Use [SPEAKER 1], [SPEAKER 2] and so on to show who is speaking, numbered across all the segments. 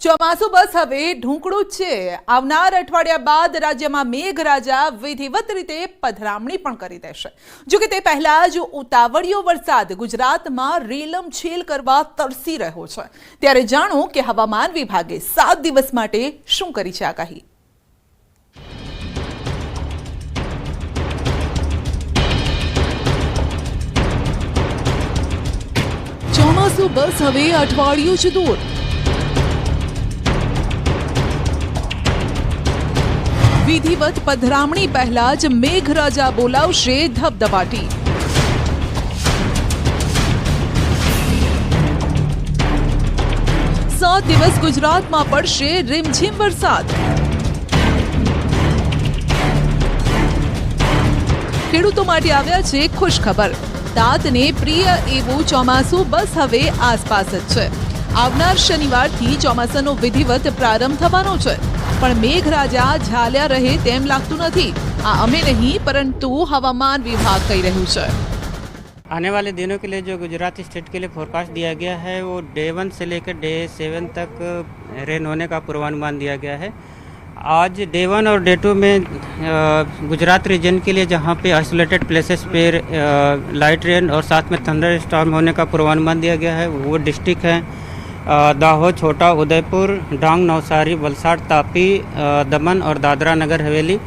[SPEAKER 1] ચોમાસું બસ હવે ઢૂંકળું જ છે. આવનાર અઠવાડિયા બાદ રાજ્યમાં મેઘરાજા વિધિવત રીતે પધરામણી પણ કરી દેશે. જો કે તે પહેલા જ ઉતાવળિયો વરસાદ ગુજરાતમાં રેલમ છેલ કરવા તરસી રહ્યો છે. ત્યારે જાણો કે હવામાન વિભાગે સાત દિવસ માટે શું કરી છે આગાહી? ચોમાસું બસ હવે અઠવાડિયું જ દૂર. વિધિવત પધરામણી પહેલા જ મેઘરાજા બોલાવશે ધબધબાટી. સાત દિવસ ગુજરાતમાં પડશે રીમઝીમ વરસાદ. ખેડૂતો માટે આવ્યા છે ખુશ ખબર તાતને પ્રિય એવું ચોમાસું બસ હવે આસપાસ જ છે. આવનાર શનિવારથી ચોમાસાનો વિધિવત પ્રારંભ થવાનો છે. પણ મેઘરાજા ઝાલ્યા રહે તેમ લાગતું નથી આ અમે નહીં પરંતુ હવામાન વિભાગ કહી રહ્યું છે
[SPEAKER 2] आने वाले दिनों के लिए जो गुजरात स्टेट के लिए फोरकास्ट दिया गया है वो डे वन से लेकर डे सेवन तक रेन होने का पूर्वानुमान दिया गया है आज डे वन और डे टू में अ, गुजरात रीजन के लिए जहाँ पे आइसोलेटेड प्लेसेस पे लाइट रेन और साथ में थंडर स्टॉर्म होने का पूर्वानुमान दिया गया है वो डिस्ट्रिक्ट हैं દાહોદ છોટા ઉદયપુર ડાંગ નવસારી વલસાડ તાપી દમણ ઓર દાદરા નગર હવેલી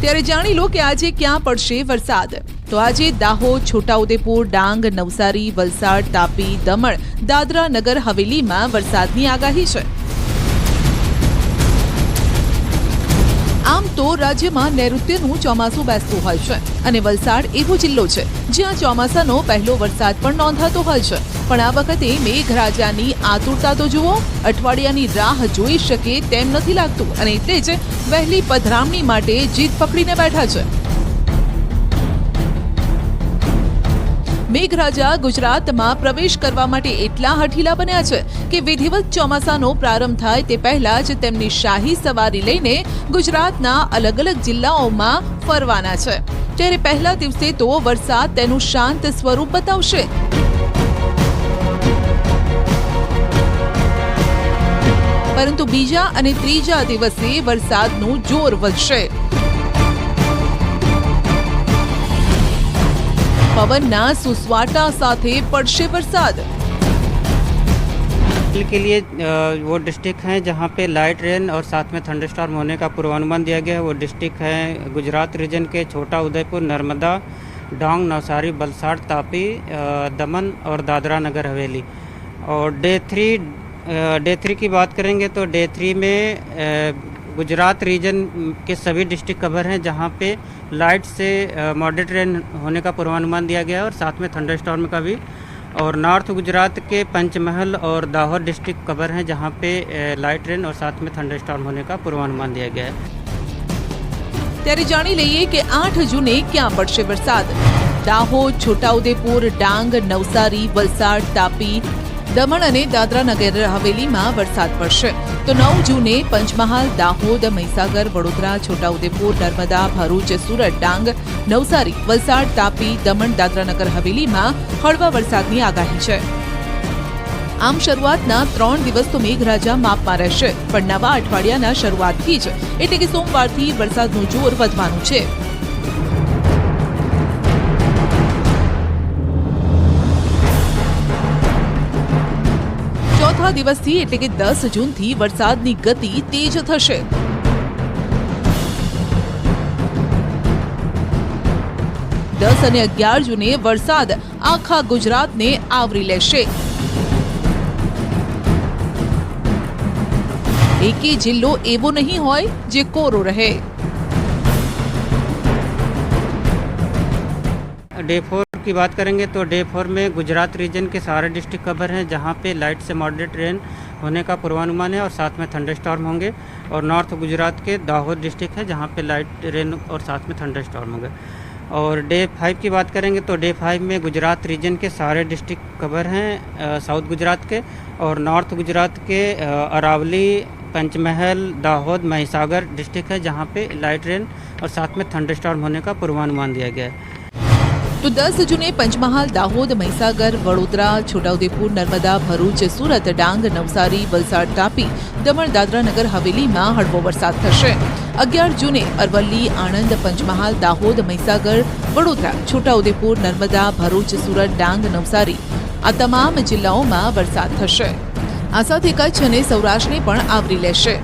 [SPEAKER 1] ત્યારે જાણી લો કે આજે ક્યાં પડશે વરસાદ. તો આજે દાહોદ છોટાઉદેપુર ડાંગ, નવસારી, વલસાડ, તાપી, દમણ, દાદરા નગર, હવેલીમાં વરસાદની આગાહી છે. તો રાજ્યમાં નૈઋત્યનું ચોમાસું બેસતું હોય છે અને વલસાડ એવો જિલ્લો છે જ્યાં ચોમાસાનો પહેલો વરસાદ પણ નોંધાતો હોય છે. પણ આ વખતે મેઘરાજાની આતુરતા તો જુઓ, અઠવાડિયાની રાહ જોઈ શકે તેમ નથી લાગતું અને એટલે જ વહેલી પધરામણી માટે જીત પકડીને બેઠા છે. મેઘરાજા ગુજરાતમાં પ્રવેશ કરવા માટે એટલા હઠીલા બન્યા છે કે વિધિવત ચોમાસાનો પ્રારંભ થાય તે પહેલા જ તેમની શાહી સવારી લઈને ગુજરાતના અલગ અલગ જિલ્લાઓમાં ફરવાના છે. ત્યારે પહેલા દિવસે તો વરસાદ તેનું શાંત સ્વરૂપ બતાવશે. પરંતુ બીજા અને ત્રીજા દિવસે વરસાદનું જોર વધશે. પવનના સુસવાટા સાથે પડશે વરસાદ
[SPEAKER 2] कल के लिए अ, वो डिस्ट्रिक्ट हैं जहाँ पे लाइट रेन और साथ में थंडरस्टॉर्म होने का पूर्वानुमान दिया गया है वो डिस्ट्रिक्ट हैं गुजरात रीजन के छोटा उदयपुर नर्मदा डांग नवसारी वलसाड़ तापी अ, दमन और दादरा नगर हवेली और डे थ्री डे थ्री की बात करेंगे तो डे थ्री में अ, गुजरात रीजन के सभी डिस्ट्रिक्ट कवर हैं जहाँ पे लाइट से मॉडरेट रेन होने का पूर्वानुमान दिया गया है और साथ में थंडरस्टॉर्म का भी और नॉर्थ गुजरात के पंचमहल और दाहोद डिस्ट्रिक्ट कवर हैं जहाँ पे अ, लाइट रेन और साथ में थंडरस्टॉर्म होने का पूर्वानुमान दिया गया है
[SPEAKER 1] ત્યારે જાણી લઈએ કે આઠ જૂને ક્યાં પડશે વરસાદ દાહોદ છોટાઉદેપુર ડાંગ નવસારી વલસાડ તાપી દમણ અને દાદરા નગર હવેલીમાં વરસાદ પડશે. તો નવ જૂને પંચમહાલ, દાહોદ, મહીસાગર, વડોદરા, છોટાઉદેપુર, નર્મદા, ભરૂચ, સુરત, ડાંગ, નવસારી, વલસાડ, તાપી, દમણ દાદરા નગર હવેલીમાં હળવા વરસાદની આગાહી છે. આમ શરૂઆતના ત્રણ દિવસ તો મેઘરાજા માપમાં રહેશે, પણ નવા અઠવાડિયાના શરૂઆતથી જ, એટલે કે સોમવારથી વરસાદનું જોર વધવાનું છે. દિવસથી એટલે કે દસ જૂનથી વરસાદની ગતિ તેજ થશે. દસ અને અગિયાર જૂને વરસાદ આખા ગુજરાતને આવરી લેશે. એકે જિલ્લો એવો નહીં હોય જે કોરો રહે.
[SPEAKER 2] ડેફો की बात करेंगे तो डे फोर में गुजरात रीजन के सारे डिस्ट्रिक्ट कवर हैं, जहाँ पे लाइट से मॉडरेट रेन होने का पूर्वानुमान है और साथ में थंडरस्टॉर्म होंगे। और नॉर्थ गुजरात के दाहोद डिस्ट्रिक्ट है, जहाँ पे लाइट रेन और साथ में थंडरस्टॉर्म होंगे। और डे फाइव की बात करेंगे तो डे फाइव में गुजरात रीजन के सारे डिस्ट्रिक्ट कवर हैं साउथ गुजरात के। और नॉर्थ गुजरात के अरावली, पंचमहल, दाहोद, महिसागर डिस्ट्रिक्ट है, जहाँ पे लाइट रेन और साथ में थंडरस्टॉर्म होने का पूर्वानुमान दिया गया है।
[SPEAKER 1] તો દસ જૂને પંચમહાલ, દાહોદ, મહીસાગર, વડોદરા, છોટાઉદેપુર, નર્મદા, ભરૂચ, સુરત, ડાંગ, નવસારી, વલસાડ તાપી, દમણ, દાદરા નગર, હવેલીમાં હળવો વરસાદ થશે. અગિયાર જૂને અરવલ્લી, આણંદ, પંચમહાલ, દાહોદ, મહીસાગર, વડોદરા, છોટાઉદેપુર, નર્મદા, ભરૂચ, સુરત, ડાંગ, નવસારી આ તમામ જિલ્લાઓમાં વરસાદ થશે. આ સાથે કચ્છ અને સૌરાષ્ટ્રને પણ આવરી લેશે.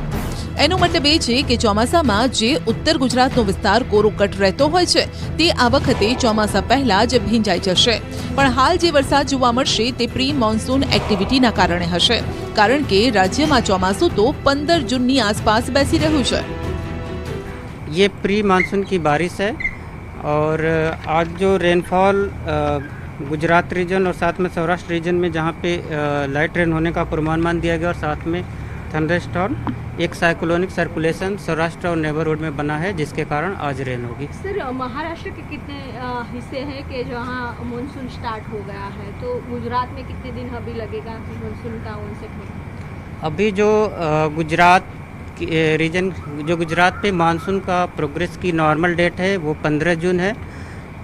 [SPEAKER 1] એનો મતલબ એ છે કે ચોમાસામાં જે ઉત્તર ગુજરાતનો વિસ્તાર કોરોકટ રહેતો હોય છે તે આ વખતે ચોમાસા પહેલા જ ભીંજાઈ જશે પણ હાલ જે વરસાદ જોવા મળશે તે પ્રી મોન્સૂન એક્ટિવિટીના કારણે હશે કારણ કે રાજ્યમાં ચોમાસું તો પંદર જૂનની આસપાસ બેસી રહ્યું છે
[SPEAKER 2] ये प्री मानसून की बारिश है और आज जो रेनफॉल अ, गुजरात रीजन और साथ में सौराष्ट्र रीजन में जहाँ पे अ, लाइट रेन होने का पूर्वानुमान दिया गया और साथ में थंडरस्टॉर्म एक साइक्लोनिक सर्कुलेशन सौराष्ट्र और नेबरहुड में बना है जिसके कारण आज रेन होगी।
[SPEAKER 3] सर महाराष्ट्र के कितने हिस्से हैं कि जहाँ मानसून स्टार्ट हो गया है? तो गुजरात में कितने दिन अभी लगेगा मानसून का होगा?
[SPEAKER 2] अभी जो गुजरात रीजन जो गुजरात पे मानसून का प्रोग्रेस की नॉर्मल डेट है वो 15 जून है।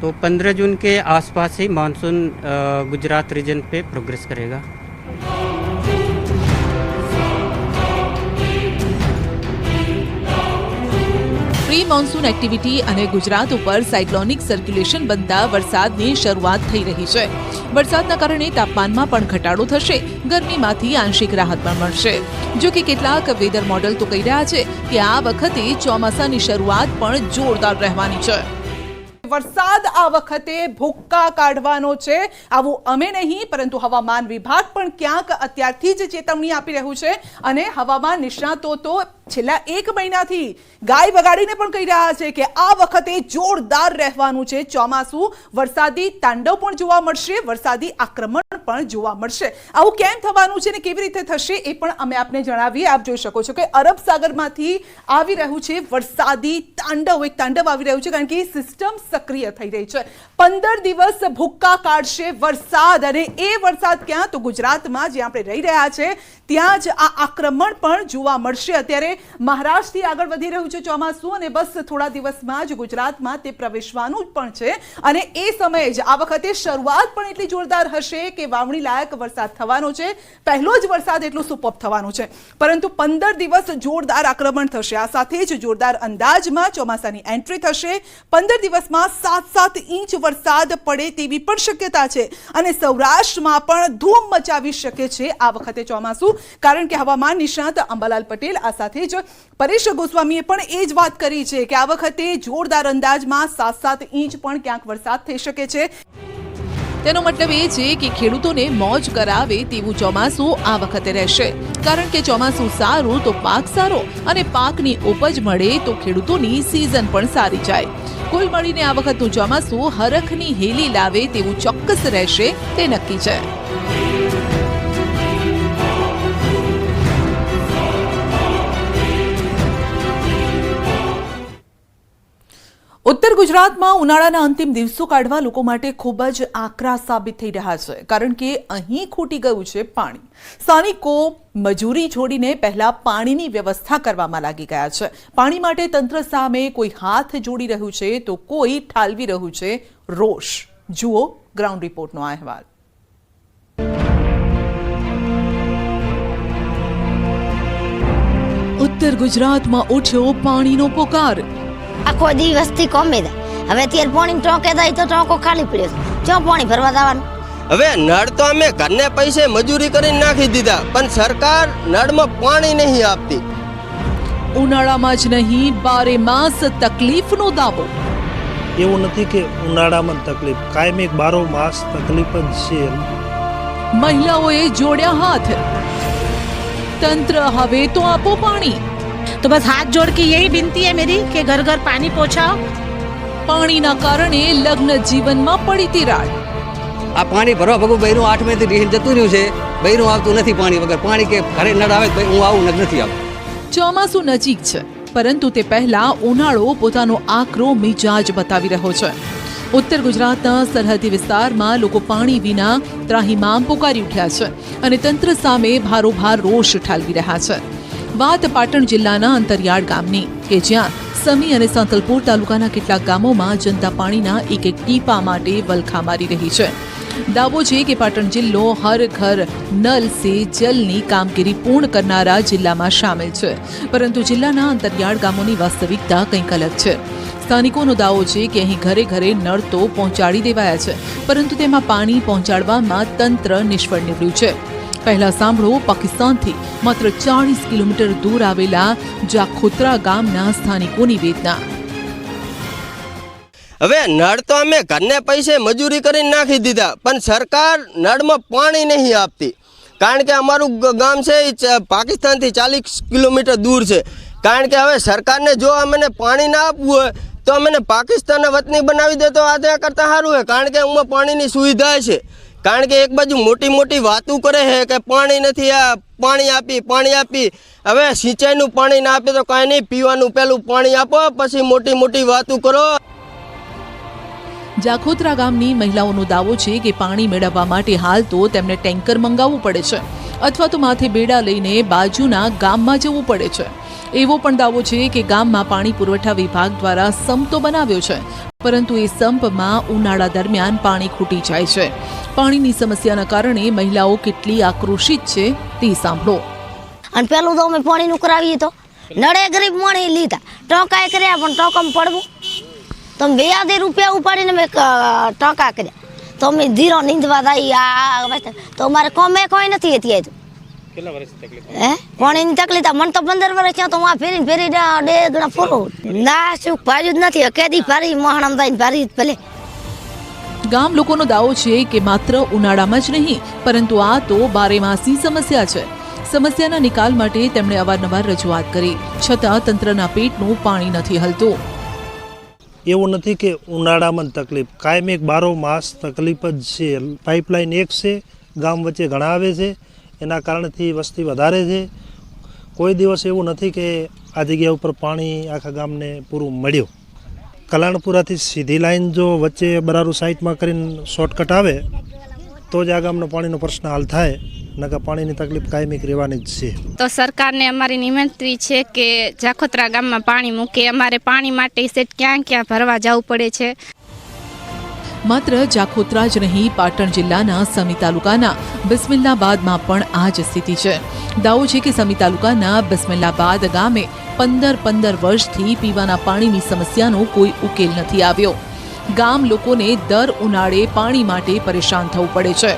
[SPEAKER 2] तो 15 जून के आसपास ही मानसून गुजरात रीजन पे प्रोग्रेस करेगा।
[SPEAKER 1] પ્રી મોન્સૂન એક્ટિવિટી અને ગુજરાત ઉપર સાયક્લોનિક સર્ક્યુલેશન બનતા વરસાદની શરૂઆત થઈ રહી છે. વરસાદના કારણે તાપમાનમાં પણ ઘટાડો થશે. ગરમીમાંથી આંશિક રાહત પણ મળશે. જો કે કેટલાક વેધર મોડલ તો કહી રહ્યા છે કે આ વખતે ચોમાસાની શરૂઆત પણ જોરદાર રહેવાની છે.
[SPEAKER 4] વરસાદ આ વખતે ભૂક્કા કાઢવાનો છે. આવું અમે નહીં, પરંતુ હવામાન વિભાગ પણ ક્યાંક અત્યારથી જ ચેતવણી આપી રહ્યું છે. અને હવામાન નિષ્ણાતો તો છેલ્લા એક મહિનાથી ગાય બગાડીને પણ કહી રહ્યા છે કે આ વખતે જોરદાર રહેવાનું છે. ચોમાસું, વરસાદી તાંડવ પણ જોવા મળશે, વરસાદી આક્રમણ પણ જોવા મળશે. આવું કેમ થવાનું છે ને કેવી રીતે થશે એ પણ અમે આપને જણાવીએ. આપ જોઈ શકો છો કે અરબ સાગરમાંથી આવી રહ્યું છે વરસાદી તાંડવ. એક તાંડવ આવી રહ્યું છે કારણ કે સિસ્ટમ સક્રિય થઈ રહી છે. પંદર દિવસ ભૂક્કા કાઢશે વરસાદ અને એ વરસાદ ક્યાં? તો ગુજરાતમાં જે આપણે રહી રહ્યા છે, ત્યાં જ આ આક્રમણ પણ જોવા મળશે. અત્યારે મહારાષ્ટ્રથી આગળ વધી રહ્યું છે ચોમાસું અને બસ થોડા દિવસમાં જ ગુજરાતમાં તે પ્રવેશવાનું પણ છે. અને એ સમયે જ આ વખતે શરૂઆત પણ એટલી જોરદાર હશે કે વાવણી લાયક વરસાદ થવાનો છે. પહેલો જ વરસાદ એટલો સુપર થવાનો છે. પરંતુ પંદર દિવસ જોરદાર આક્રમણ થશે. આ સાથે જ જોરદાર અંદાજમાં ચોમાસાની એન્ટ્રી થશે. પંદર દિવસમાં સાત સાત ઇંચ વરસાદ પડે તેવી પણ શક્યતા છે. અને સૌરાષ્ટ્રમાં પણ ધૂમ મચાવી શકે છે આ વખતે ચોમાસું. કારણ કે હવામાન નિષ્ણાત અંબાલાલ પટેલ આ સાથે જ પરેશ ગોસ્વામીએ પણ એ જ વાત કરી છે કે આ વખતે જોરદાર અંદાજમાં સાત સાત ઇંચ પણ ક્યાંક વરસાદ થઈ શકે છે.
[SPEAKER 1] તેનો મતલબ એ છે કે ખેડૂતોને મોજ કરાવે તેવું ચોમાસું આ વખતે રહેશે. કારણ કે ચોમાસું સારું તો પાક સારો અને પાકની ઉપજ મળે તો ખેડૂતોની સિઝન પણ સારી જાય. કુલ મળીને આ વખતનું ચોમાસું હરખની હેલી લાવે તેવું ચોક્કસ રહેશે તે નક્કી છે.
[SPEAKER 4] ગુજરાતમાં ઉનાળાના અંતિમ દિવસો કાઢવા લોકો માટે ખૂબ જ આકરા સાબિત થઈ રહ્યા છે, કારણ કે અહીં ખૂટી ગયું છે પાણી. સ્થાનિકો મજૂરી છોડીને પહેલા પાણીની વ્યવસ્થા કરવામાં લાગી ગયા છે. પાણી માટે તંત્ર સામે કોઈ હાથ જોડી રહ્યું છે તો કોઈ ઠાલવી રહ્યું છે. રોષ. જુઓ ગ્રાઉન્ડ રિપોર્ટનો અહેવાલ.
[SPEAKER 1] ઉત્તર ગુજરાતમાં ઉઠ્યો પાણીનો પોકાર.
[SPEAKER 5] આખો દિવસથી કોમે દે હવે અત્યારે પાણી ટોકે જાય તો ટોકો ખાલી પડ્યો છે. ચો પાણી ભરવા જવાનું?
[SPEAKER 6] હવે નળ તો અમે ઘરને પૈસે મજૂરી કરીને નાખી દીધા પણ સરકાર નળમાં પાણી નહીં આપતી.
[SPEAKER 1] ઉનાળામાં જ નહીં બારે માસ તકલીફનો દાવો.
[SPEAKER 7] એવું નથી કે ઉનાળામાં તકલીફ. કાયમી બારો માસ તકલીફ જ છે.
[SPEAKER 1] મહિલાઓએ જોડ્યા હાથ. તંત્ર હવે તો આપો પાણી.
[SPEAKER 8] तो बस हाथ जोड़ के यही विनती है मेरी कि घर घर पानी पहुंचाओ
[SPEAKER 1] પાણીના કારણે લગ્ન જીવનમાં પડી તિરાડ
[SPEAKER 9] આ પાણી ભરવા ભગું બૈરું આઠ મેથી રીહીન જતું રહ્યું છે બૈરું આવતું નથી પાણી વગર પાણી કે ઘરે નળ આવે તો હું આવું ને નથી આવું
[SPEAKER 1] ચોમાસું નજીક છે પરંતુ તે પહેલા ઉનાળો પોતાનો આકરો મિજાજ બતાવી રહ્યો છે ઉત્તર ગુજરાતના સરહદી વિસ્તારમાં લોકો પાણી વિના ત્રાહિમામ પોકારી ઉઠ્યા છે અને તંત્ર સામે ભારોભાર રોષ ઠાલવી રહ્યા છે વાત પાટણ જિલ્લાના અંતરિયાળ ગામની, કે જ્યાં સમી અને સાંતલપુર તાલુકાના કેટલાક ગામોમાં જનતા પાણીના એક એક ટીપા માટે વલખા મારી રહી છે. દાવો છે કે પાટણ જિલ્લો હર ઘર, નલ સે જલની કામગીરી પૂર્ણ કરનારા જિલ્લામાં સામેલ છે. પરંતુ જિલ્લાના અંતરિયાળ ગામોની વાસ્તવિકતા કંઈક અલગ છે. સ્થાનિકોનો દાવો છે કે અહીં ઘરે ઘરે નળ તો પહોંચાડી દેવાયા છે, પરંતુ તેમાં પાણી પહોંચાડવામાં તંત્ર નિષ્ફળ નીવડ્યું છે. પહેલા સાંભળો, પાકિસ્તાનથી માત્ર ચાળીસ કિલોમીટર દૂર આવેલા જાખોત્રા ગામના સ્થાનિકોની વેદના.
[SPEAKER 6] હવે નળ તો અમે ઘરને પૈસે મજૂરી કરીને નાખી દીધા, પણ સરકાર નળમાં પાણી નહીં આપતી. કારણ કે અમારું ગામ છે એ પાકિસ્તાનથી ચાલીસ કિલોમીટર દૂર છે. કારણ કે હવે સરકારને જો અમને પાણી ના આપવું હોય, તો અમને પાકિસ્તાનના વતની બનાવી દે તો આ કરતાં સારું હોય, કારણ કે એમાં પાણીની સુવિધા છે. કારણ કે એક બાજુ મોટી મોટી વાતો કરે છે કે પાણી નથી, આ પાણી આપી પાણી આપી. હવે સિંચાઈનું પાણી ના આપે તો કાંઈ નહીં, પીવાનું પહેલું પાણી આપો, પછી મોટી મોટી વાતો કરો.
[SPEAKER 1] જાખોત્રા ગામની મહિલાઓનો દાવો છે કે પાણી મેળવવા માટે હાલ તો તેમને ટેન્કર મંગાવવું પડે છે, અથવા તો માથે બેડા લઈને બાજુના ગામમાં જવું પડે છે. એવો પણ દાવો છે કે ગામમાં પાણી પુરવઠા વિભાગ દ્વારા સમતો બનાવ્યો છે. પરંતુ એ સંપમાં ઉનાળા દરમિયાન પાણી ખૂટી જાય છે પાણીની સમસ્યાના કારણે મહિલાઓ કેટલી આક્રોશિત છે તે સાંભળો
[SPEAKER 5] અને પેલું તો અમે પાણીનું કરાવીએ તો નળે ગરીબ માણી લીધા ટોકાએ કર્યા પણ ટોકમ પડવું તો બે આધે રૂપિયા ઉપાડીને મેં ટોકા કર્યા તો અમે ધીરો નીંદવા થાય આ આ તો અમારે કોમે કોઈ નથી હતી એ તકલીફ હે? પાણીની તકલીફ મને તો પંદર વર્ષ થયા તો હું આ ફેરીને ફેરી બે ગણા પૂરું ના શું ભાર્યું જ નથી. કેદી ભારી મહાણમ ફારી ભારી જ ભલે.
[SPEAKER 1] ગામ લોકોનો દાવો છે કે માત્ર ઉનાળામાં જ નહીં પરંતુ આ તો બારેમાસી સમસ્યા છે. સમસ્યાના નિકાલ માટે તેમણે અવારનવાર રજૂઆત કરી. છતાં તંત્રના પેટનું પાણી નથી હલતું.
[SPEAKER 7] એવું નથી કે ઉનાળામાં તકલીફ. કાયમ એક બારો માસ તકલીફ જ છે. પાઇપલાઇન એક છે ગામ વચ્ચે ઘણા આવે છે. એના કારણથી વસ્તી વધારે છે. કોઈ દિવસ એવું નથી કે આ જગ્યા ઉપર પાણી આખા ગામને પૂરું મળ્યું. કલાણપુરાથી સીધી લાઈન જો વચ્ચે બરારું સાઈટમાં કરીને શોર્ટકટ આવે, તો જ આ ગામનો પાણીનો પ્રશ્ન હાલ થાય નકા પાણીની તકલીફ કાયમિક રહેવાની જ છે.
[SPEAKER 10] તો સરકારને અમારી નિમંત્રી છે કે જાખોત્રા ગામમાં પાણી મૂકે. અમારે પાણી માટે સેટ ક્યાં ક્યાં ભરવા જવું પડે છે?
[SPEAKER 1] માત્ર જાખોત્રા જ નહીં પાટણ જિલ્લાના સમી તાલુકાના બિસ્મિલ્લાબાદમાં પણ આ જ સ્થિતિ છે. દાવો છે કે સમી તાલુકાના બિસ્મિલ્લાબાદ ગામે પંદર પંદર વર્ષથી પીવાના પાણીની સમસ્યાનો કોઈ ઉકેલ નથી આવ્યો. ગામ લોકોને દર ઉનાળે પાણી માટે પરેશાન થવું પડે છે.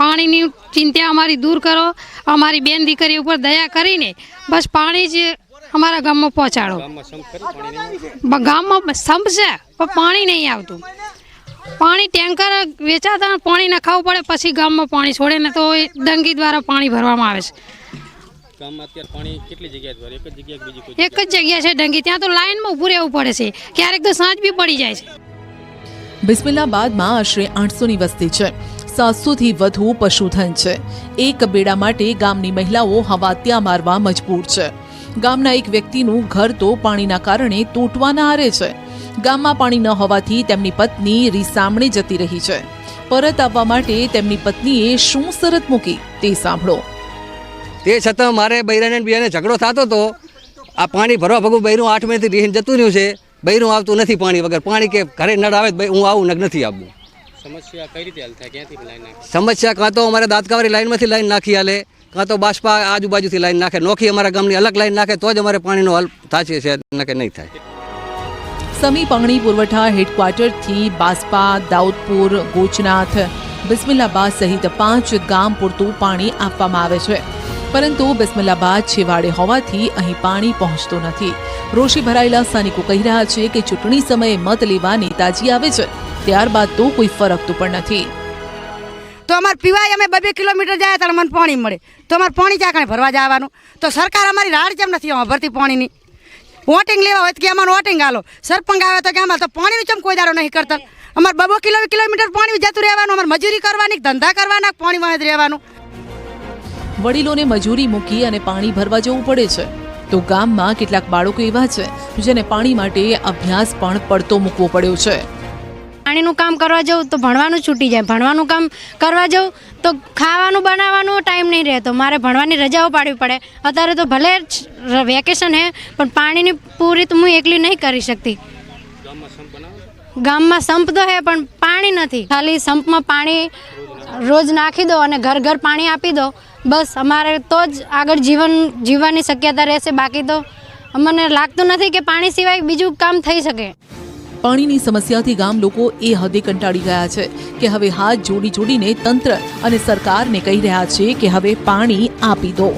[SPEAKER 11] પાણીની ચિંતા અમારી દૂર કરો. અમારી બેન દીકરી ઉપર દયા કરીને બસ પાણી જ અમારા ગામમાં પહોંચાડો. ગામમાં સંપ છે પણ પાણી નહીં આવતું. પાણી ટેન્કર વેચાતા પાણી નખાવવું પડે પછી ગામમાં પાણી છોડે ને તો એ ડંગી દ્વારા પાણી ભરવામાં આવે છે. એક જ જગ્યા છે ડંગી ત્યાં તો લાઈનમાં ઊભું રહેવું પડે છે. ક્યારેક તો સાંજ બી પડી જાય છે.
[SPEAKER 1] બિસ્મિલ્લાબાદમાં આશરે આઠસોની વસ્તી છે. સાતસોથી વધુ પશુધન છે. એક બેડા માટે ગામની મહિલાઓ હવા ત્યાં મારવા મજબૂર છે. ગામના એક વ્યક્તિનું ઘર તો પાણીના કારણે તૂટવાના આરે છે. ગામમાં પાણી ન હોવાથી તેમની પત્ની રીસામણે જતી રહી છે. પરત આવવા માટે તેમની પત્નીએ શું શરત મૂકી તે સાંભળો.
[SPEAKER 9] તે છતાં મારે બૈરાને બિયાને ઝઘડો થતો હતો આ પાણી ભરવા ભગવું બૈરું આઠ મહિનાથી રીહીને જતું રહ્યું છે. બૈરું આવતું નથી પાણી વગર. પાણી કે ઘરે નળ આવે ભાઈ હું આવું નગ નથી આવવું.
[SPEAKER 2] સમસ્યા કઈ રીતે હાલ થાય? ક્યાંથી લાઈન
[SPEAKER 9] સમસ્યા કાં તો અમારે દાંતકાવાળી લાઈનમાંથી લાઈન નાખી હાલે કાં તો બાષ્પા આજુબાજુથી લાઈન નાખે. નોખી અમારા ગામની અલગ લાઈન નાખે તો જ અમારે પાણીનો હલ થશે છે કે નહીં થાય.
[SPEAKER 1] સમી પંગણી પુરવઠા હેડક્વાર્ટરથી બાસ્પા, દાઉદપુર, ગોચનાથ, બિસ્મિલ્લાબાદ સહિત પાંચ ગામ પૂરતું પાણી આપવામાં આવે છે. પરંતુ બિસ્મિલ્લાબાદ છેવાડે હોવાથી અહીં પાણી પહોંચતું નથી. રોષે ભરાયેલા સ્થાનિકો કહી રહ્યા છે કે ચૂંટણી સમયે મત લેવા નેતાજી આવે છે. ત્યારબાદ તો કોઈ ફરકતું પણ નથી.
[SPEAKER 8] તો અમારે પીવાય અમે બે બે કિલોમીટર જાય ત્યારે મને પાણી મળે. તો અમારે પાણી ક્યાં કણે ભરવા જવાનું? તો સરકાર અમારી રાડ કેમ નથી ભરતી પાણીની. વોટિંગ લેવા હોય તો કે અમારું વોટિંગ હાલો સરપંચ આવે તો કે અમારે તો પાણીનું ચમ કોઈ દાડો નહીં કરતા. અમારે બબો કિલો કિલોમીટર પાણી જતું રહેવાનું, અમારે મજૂરી કરવાની, ધંધા કરવાના, પાણી વહે રહેવાનું.
[SPEAKER 1] વડીલોને મજૂરી મૂકી અને પાણી ભરવા જવું પડે છે. તો ગામમાં કેટલાક બાળકો એવા છે, જેને પાણી માટે અભ્યાસ પણ પડતો મૂકવો પડ્યો છે.
[SPEAKER 11] પાણીનું કામ કરવા જાઉં તો ભણવાનું છૂટી જાય. ભણવાનું કામ કરવા જાઉં તો ખાવાનું બનાવવાનો ટાઈમ નહીં રહેતો મારે ભણવાની રજાઓ પાડવી પડે. અત્યારે તો ભલે વેકેશન હે, પણ પાણીની પૂરી તો હું એકલી નહીં કરી શકતી. ગામમાં સંપ તો હે, પણ પાણી નથી. ખાલી સંપમાં પાણી રોજ નાખી દો અને ઘર ઘર પાણી આપી દો. બસ, અમારે તો જ આગળ જીવન, જીવવાની શક્યતા રહેશે. બાકી તો અમને લાગતું નથી કે પાણી સિવાય બીજું કામ થઈ શકે.
[SPEAKER 1] પાણીની સમસ્યાથી ગામ લોકો એ હદે કંટાળી ગયા છે કે હવે હાથ જોડી જોડીને તંત્ર અને સરકારને કહી રહ્યા છે કે હવે પાણી આપી દો.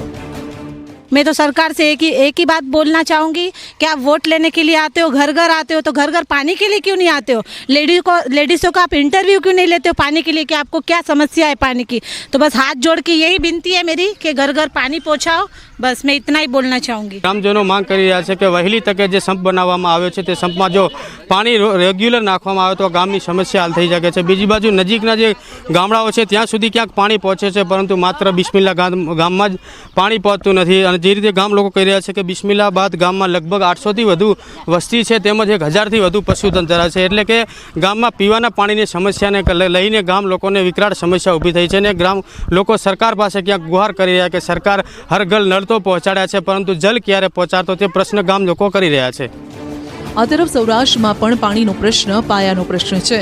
[SPEAKER 8] मैं तो सरकार से एक ही एक ही बात बोलना चाहूँगी कि आप वोट लेने के लिए आते हो घर घर आते हो तो घर घर पानी के लिए क्यों नहीं आते हो लेडीज को लेडीज़ों का आप इंटरव्यू क्यों नहीं लेते हो पानी के लिए कि आपको क्या समस्या है पानी की तो बस हाथ जोड़ के यही विनती है मेरी कि घर घर पानी पहुँचाओ बस मैं इतना ही बोलना चाहूँगी
[SPEAKER 12] ગ્રામજનો માંગ કરી રહ્યા છે કે વહેલી તકે જે સંપ બનાવવામાં આવ્યો છે તે સંપમાં જો પાણી રો- રેગ્યુલર નાખવામાં આવે તો ગામની સમસ્યા હલ થઈ શકે છે બીજી બાજુ નજીકના જે ગામડાઓ છે ત્યાં સુધી ક્યાંક પાણી પહોંચે છે પરંતુ માત્ર બિસ્મિલ્લા ગામ ગામમાં જ પાણી પહોંચતું નથી અને જે રીતે ગામ લોકો કહી રહ્યા છે કે બિસ્મિલ્લા બાદ ગામમાં લગભગ આઠસોથી વધુ વસ્તી છે તેમજ એક હજારથી વધુ પશુતંત્ર છે. એટલે કે ગામમાં પીવાના પાણીની સમસ્યાને લઈને ગામ લોકોને વિકરાળ સમસ્યા ઊભી થઈ છે અને ગ્રામ લોકો સરકાર પાસે ક્યાંક ગુહાર કરી રહ્યા કે સરકાર હર ઘર નળ તો પહોંચાડ્યા છે, પરંતુ જલ ક્યારે પહોંચાડતો તે પ્રશ્ન ગામ લોકો કરી રહ્યા છે.
[SPEAKER 1] આ તરફ સૌરાષ્ટ્રમાં પણ પાણીનો પ્રશ્ન, પાયાનો પ્રશ્ન છે.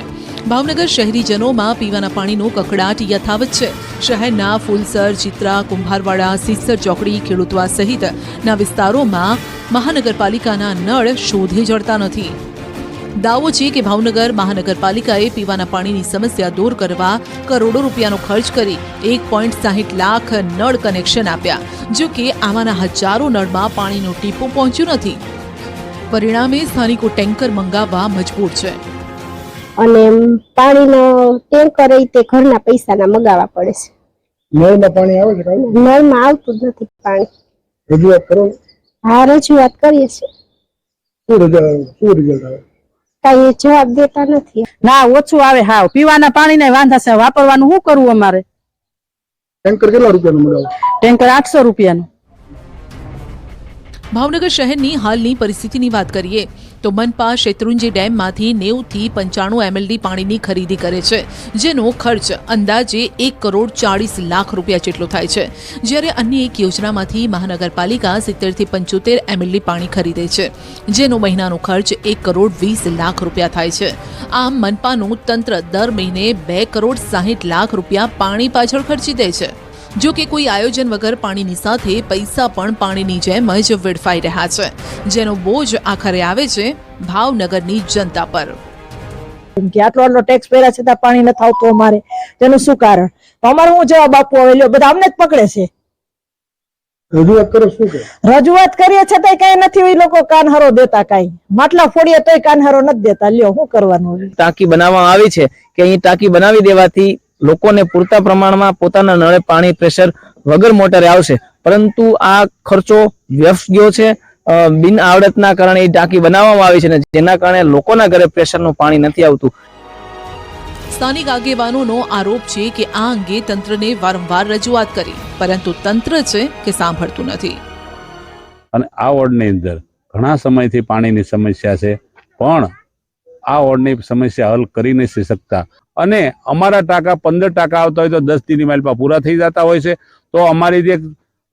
[SPEAKER 1] ભાવનગર શહેરીજનોમાં પીવાના પાણીનો કકડાટ યથાવત છે. શહેરના ફૂલસર, ચિત્રા, કુંભારવાડા, સીસર ચોકડી, ખેડૂતવા સહિતના વિસ્તારોમાં મહાનગરપાલિકાના નળ શોધે જડતા નથી. દાવો છે કે ભાવનગર મહાનગરપાલિકાએ પીવાના પાણીની સમસ્યા દૂર કરવા કરોડો રૂપિયાનો ખર્ચ કરી એક પોઈન્ટ સાહીઠ લાખ નળ કનેક્શન આપ્યા, જો કે આમાંના હજારો નળમાં પાણીનું ટીપું પહોંચ્યું નથી. પરિણામે સ્થાનિકો ટેન્કર મંગાવવા મજબૂર છે.
[SPEAKER 13] અને પાણીનો ટેન્કર એ તે ઘરના પૈસાના મગાવવા પડે છે.
[SPEAKER 7] નળમાં પાણી આવે છે
[SPEAKER 13] નળમાં આવતું જ નથી પાણી.
[SPEAKER 7] રજૂઆત કરો
[SPEAKER 13] હા રજૂઆત કરીએ છીએ.
[SPEAKER 7] શું રિઝલ્ટ શું રિઝલ્ટ આવે?
[SPEAKER 13] કઈ જવાબ દેતા નથી.
[SPEAKER 8] ના ઓછું આવે હા. પીવાના પાણી ને વાંધા છે. વાપરવાનું શું કરવું અમારે?
[SPEAKER 7] ટેન્કર કેટલા રૂપિયાનું મળે
[SPEAKER 8] ટેન્કર આઠસો રૂપિયાનું.
[SPEAKER 1] ભાવનગર શહેરની હાલની પરિસ્થિતિની વાત કરીએ તો મનપા શેત્રુંજી ડેમમાંથી નેવથી પંચાણું એમએલડી પાણીની ખરીદી કરે છે, જેનો ખર્ચ અંદાજે એક કરોડ ચાળીસ લાખ રૂપિયા જેટલો થાય છે. જ્યારે અન્ય એક યોજનામાંથી મહાનગરપાલિકા સિત્તેરથી પંચોતેર એમએલડી પાણી ખરીદે છે, જેનો મહિનાનો ખર્ચ એક કરોડ વીસ લાખ રૂપિયા થાય છે. આમ મનપાનું તંત્ર દર મહિને બે કરોડ સાહીઠ લાખ રૂપિયા પાણી પાછળ ખર્ચી દે છે. જો કે કોઈ આયોજન વગર પાણીની સાથે પૈસા પણ પાણીની જેમ જ વેડફાઈ રહ્યા છે જેનો બોજ આખરે આવે છે ભાવનગરની જનતા પર.
[SPEAKER 8] કે આટલો આટલો ટેક્સ પહેરા છતાં પાણી નથી આવતું અમારે. તેનું શું કારણ? તો અમારે હું જવાબ આપવો આવેલો લ્યો બધા અમને જ પકડે છે.
[SPEAKER 7] રજૂઆત કરો શું કે
[SPEAKER 8] રજૂઆત કરીએ છતાંય કઈ નથી એ લોકો કાનહરો દેતા કઈ. માટલા ફોડીએ તોય કાનહરો નથી દેતા. લ્યો શું કરવાનું
[SPEAKER 14] ટાંકી બનાવવામાં આવી છે કે અહીં ટાંકી બનાવી દેવાથી લોકોને પૂરતા પ્રમાણમાં પોતાના નળે પાણી પ્રેશર વગર મોટરે આવશે. પરંતુ આ ખર્ચો વ્યસ્ત ગયો છે. બિન આવડતના કારણે એ ટાંકી બનાવવામાં આવી છે ને જેના કારણે લોકોના ઘરે પ્રેશરનું પાણી નથી આવતું.
[SPEAKER 1] સ્થાનિક આગેવાનોનો આરોપ છે કે આ અંગે તંત્રને વારંવાર રજૂઆત કરી પરંતુ તંત્ર છે કે સાંભળતું નથી.
[SPEAKER 15] અને આ વોર્ડની અંદર ઘણા સમયથી પાણીની સમસ્યા છે પણ આ વોર્ડની સમસ્યા હલ કરી નથી શકતા. અને અમારા ટાંકા પંદર ટાંકા આવતા હોય તો દસ દિનની માઇલમાં પૂરા થઈ જતા હોય છે. તો અમારી જે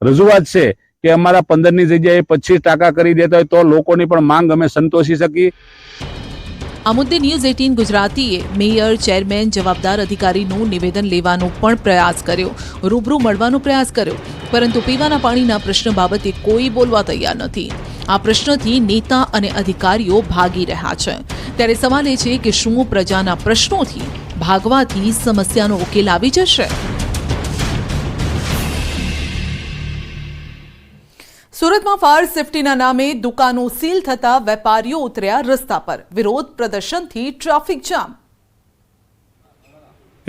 [SPEAKER 15] રજૂઆત છે કે અમારા પંદરની જગ્યાએ પચીસ ટાંકા કરી દેતા હોય તો લોકોની પણ માંગ અમે સંતોષી શકીએ.
[SPEAKER 1] આ મુદ્દે ન્યૂઝ એટીન ગુજરાતીએ મેયર, ચેરમેન, જવાબદાર અધિકારીનું નિવેદન લેવાનો પણ પ્રયાસ કર્યો. રૂબરૂ મળવાનો પ્રયાસ કર્યો. પરંતુ પીવાના પાણીના પ્રશ્ન બાબતે કોઈ બોલવા તૈયાર નથી. આ પ્રશ્નથી નેતા અને અધિકારીઓ ભાગી રહ્યા છે. ત્યારે સવાલ એ છે કે શું પ્રજાના પ્રશ્નોથી ભાગવાથી સમસ્યાનો ઉકેલ આવી જશે. સુરતમાં ફાયર સેફટીના નામે દુકાનો સીલ થતા વેપારીઓ ઉતર્યા રસ્તા પર. વિરોધ પ્રદર્શનથી ટ્રાફિક જામ.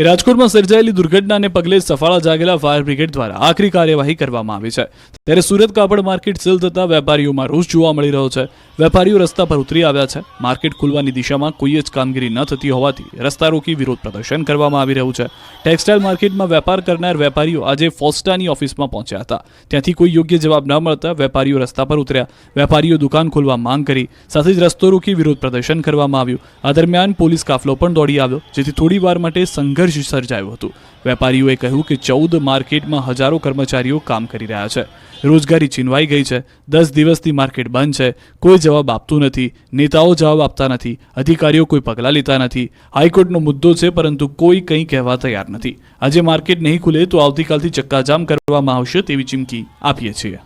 [SPEAKER 16] રાજકોટમાં સર્જાયેલી દુર્ઘટનાને પગલે સફાળા જાગેલા ફાયર બ્રિગેડ દ્વારા આખરી કાર્યવાહી કરવામાં આવી છે. ત્યારે સુરત કાપડ માર્કેટ સીલ થતા વેપારીઓમાં રોષ જોવા મળી રહ્યો છે. વેપારીઓ રસ્તા પર ઉતરી આવ્યા છે. માર્કેટ ખુલવાની દિશામાં કોઈ જ કામગીરી ન થતી હોવાથી રસ્તા રોકી વિરોધ પ્રદર્શન કરવામાં આવી રહ્યું છે. ટેક્સટાઇલ માર્કેટમાં વેપાર કરનાર વેપારીઓ આજે ફોસ્ટાની ઓફિસમાં પહોંચ્યા હતા. ત્યાંથી કોઈ યોગ્ય જવાબ ન મળતા વેપારીઓ રસ્તા પર ઉતર્યા. વેપારીઓ દુકાન ખોલવા માંગ કરી. સાથે જ રસ્તો રોકી વિરોધ પ્રદર્શન કરવામાં આવ્યું. આ દરમિયાન પોલીસ કાફલો પણ દોડી આવ્યો, જેથી થોડી વાર માટે સંઘર્ષ સર્જાયું હતું. વેપારીઓએ કહ્યું કે ચૌદ માર્કેટમાં હજારો કર્મચારીઓ કામ કરી રહ્યા છે. રોજગારી છીનવાઈ ગઈ છે. દસ દિવસથી માર્કેટ બંધ છે. કોઈ જવાબ આપતું નથી. નેતાઓ જવાબ આપતા નથી. અધિકારીઓ કોઈ પગલાં લેતા નથી. હાઈકોર્ટનો મુદ્દો છે, પરંતુ કોઈ કંઈ કહેવા તૈયાર નથી. આજે માર્કેટ નહીં ખુલે તો આવતીકાલથી ચક્કાજામ કરવામાં આવશે તેવી ચીમકી આપીએ છીએ.